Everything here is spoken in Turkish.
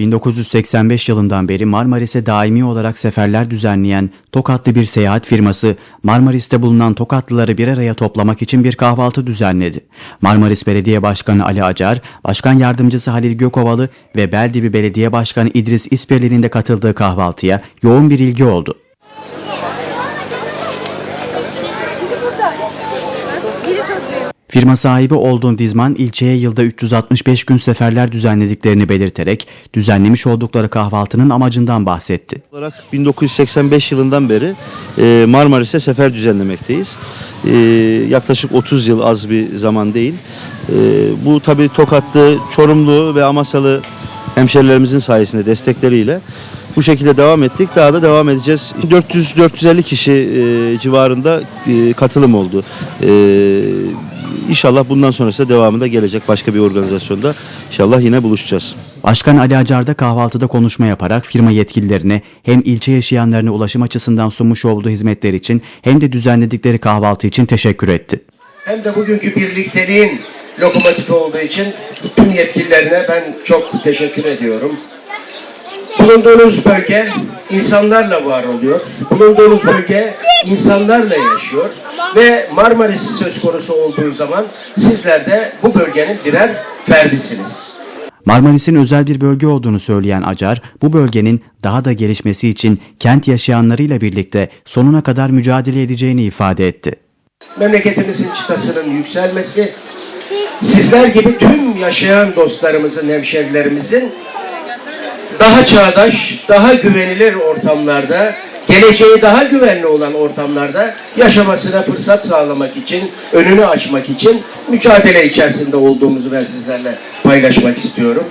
1985 yılından beri Marmaris'e daimi olarak seferler düzenleyen Tokatlı bir seyahat firması Marmaris'te bulunan Tokatlıları bir araya toplamak için bir kahvaltı düzenledi. Marmaris Belediye Başkanı Ali Acar, Başkan Yardımcısı Halil Gökovalı ve Beldibi Belediye Başkanı İdris İsperli'nin de katıldığı kahvaltıya yoğun bir ilgi oldu. Firma sahibi olduğun Dizman ilçeye yılda 365 gün seferler düzenlediklerini belirterek düzenlemiş oldukları kahvaltının amacından bahsetti. olarak 1985 yılından beri e, Marmaris'e sefer düzenlemekteyiz. E, yaklaşık 30 yıl az bir zaman değil. E, bu tabii Tokatlı, Çorumlu ve Amasalı hemşerilerimizin sayesinde destekleriyle bu şekilde devam ettik. Daha da devam edeceğiz. 400-450 kişi e, civarında e, katılım oldu. E, İnşallah bundan sonrası da devamında gelecek başka bir organizasyonda inşallah yine buluşacağız. Başkan Ali Acar da kahvaltıda konuşma yaparak firma yetkililerine hem ilçe yaşayanlarına ulaşım açısından sunmuş olduğu hizmetler için hem de düzenledikleri kahvaltı için teşekkür etti. hem de bugünkü birlikteliğin lokomotifi olduğu için tüm yetkililerine ben çok teşekkür ediyorum. Bulunduğunuz bölge insanlarla var oluyor. Bulunduğunuz bölge insanlarla yaşıyor. Ve Marmaris söz konusu olduğu zaman sizler de bu bölgenin birer ferdisiniz. Marmaris'in özel bir bölge olduğunu söyleyen Acar, bu bölgenin daha da gelişmesi için kent yaşayanlarıyla birlikte sonuna kadar mücadele edeceğini ifade etti. memleketimizin çıtasının yükselmesi, sizler gibi tüm yaşayan dostlarımızın, hemşerilerimizin daha çağdaş, daha güvenilir ortamlarda, geleceği daha güvenli olan ortamlarda yaşamasına fırsat sağlamak için, önünü açmak için mücadele içerisinde olduğumuzu ben sizlerle paylaşmak istiyorum.